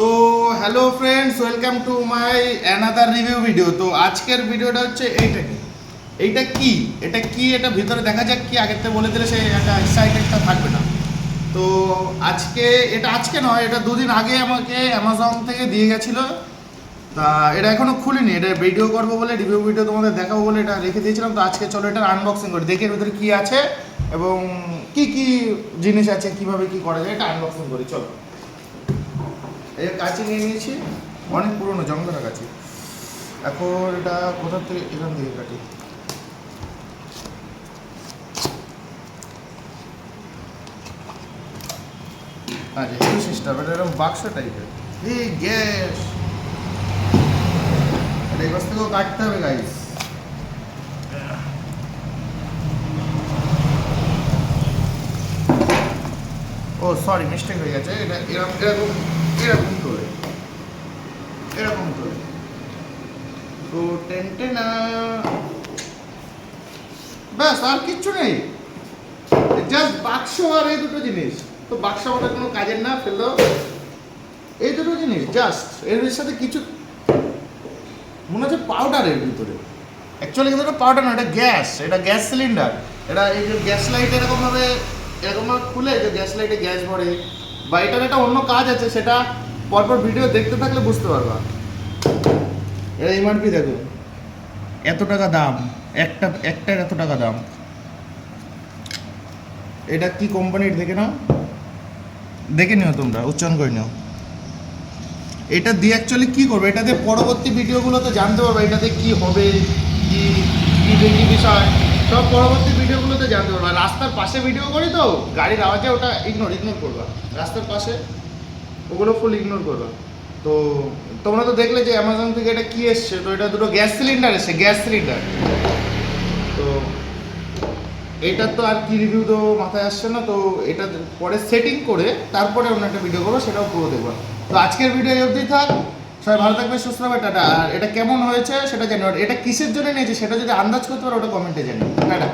তো hello friends welcome to my another review video তো আজকের ভিডিওটা হচ্ছে এইটা কি? এইটা কি? এটা কি? এটা ভিতরে দেখা যাক কি আগের থেকে বলে দিলে সে একটা এক্সাইটেডটা থাকবে না। তো আজকে, এটা আজকে নয়, এটা দুদিন আগে আমাকে অ্যামাজন থেকে দিয়ে গেছিল। তা এটা এখনও খুলিনি, এটা ভিডিও করব বলে রিভিউ ভিডিও তোমাদের দেখাবো বলে এটা রেখে দিয়েছিলাম। তো আজকে চলো এটা আনবক্সিং করি, দেখি এর ভিতরে কি আছে এবং কি কি জিনিস আছে, কীভাবে কি করা যায়, এটা আনবক্সিং করি, চলো। এই কাঁচি নিয়ে নিয়েছি, অনেক পুরনো জঙ্গলের কাছে। এখন এটা কোথার থেকে, এখান থেকে কাটি? আচ্ছা হেভি সিস্টেম এটা এরকম বাক্স টাইপের এই গ্যাস! এটা এই থেকেও কাটতে হবে গাইস ও সরি মিস্টেক হয়ে গেছে। এটা এরকম এরকম এরকম করে। এরকম করে। তো টেনটে না ব্যাস, আর কিচ্ছু নেই। জাস্ট বাক্স আর এই দুটো জিনিস। তো বাক্স আমাদের কোনো কাজের না ফেলল এই দুটো জিনিস, জাস্ট। এর সাথে কিছু মনে হচ্ছে পাউডার এর ভিতরে। অ্যাকচুয়ালি কিন্তু এটা পাউডার না, এটা গ্যাস। এটা গ্যাস সিলিন্ডার এটা এই যে গ্যাস লাইট এরকমভাবে এরকমভাবে খুলে যে গ্যাস লাইটে গ্যাস ভরে। বা এটার একটা অন্য কাজ আছে, সেটা পরপর ভিডিও দেখতে থাকলে বুঝতে পারবা। এটা এমআরপি দেখো, এত টাকা দাম, একটা, একটার এত টাকা দাম। এটা কি কোম্পানির দেখে নাও। দেখে নিও তোমরা, উচ্চারণ করে নিও। এটা দিয়ে অ্যাকচুয়ালি কি করবে? এটা দিয়ে পরবর্তী ভিডিওগুলোতে জানতে পারবে এটাতে কি হবে কি কি বিষয়। সব পরবর্তী ভিডিওগুলোতে জানতে পারবে। রাস্তার পাশে ভিডিও করি তো, গাড়ির আওয়াজে ওটা ইগনোর ইগনোর করবা। রাস্তার পাশে ওগুলো ফুল ইগনোর করবা। তো তোমরা তো দেখলে যে অ্যামাজন থেকে এটা কি এসছে? তো এটা দুটো গ্যাস সিলিন্ডার এসছে, গ্যাস সিলিন্ডার। তো এটা তো আর কি রিভিউ তো মাথায় আসছে না, তো এটা পরে সেটিং করে তারপরে অন্য একটা ভিডিও করব, সেটাও পুরো দেখব। তো আজকের ভিডিও অবধি থাক। সবাই ভালো থাকবে সুস্থ থাকবে টাটা। আর এটা কেমন হয়েছে সেটা জানি এটা কিসের জন্য নিয়েছে সেটা যদি আন্দাজ করতে পারো, ওটা কমেন্টে জানি টাটা।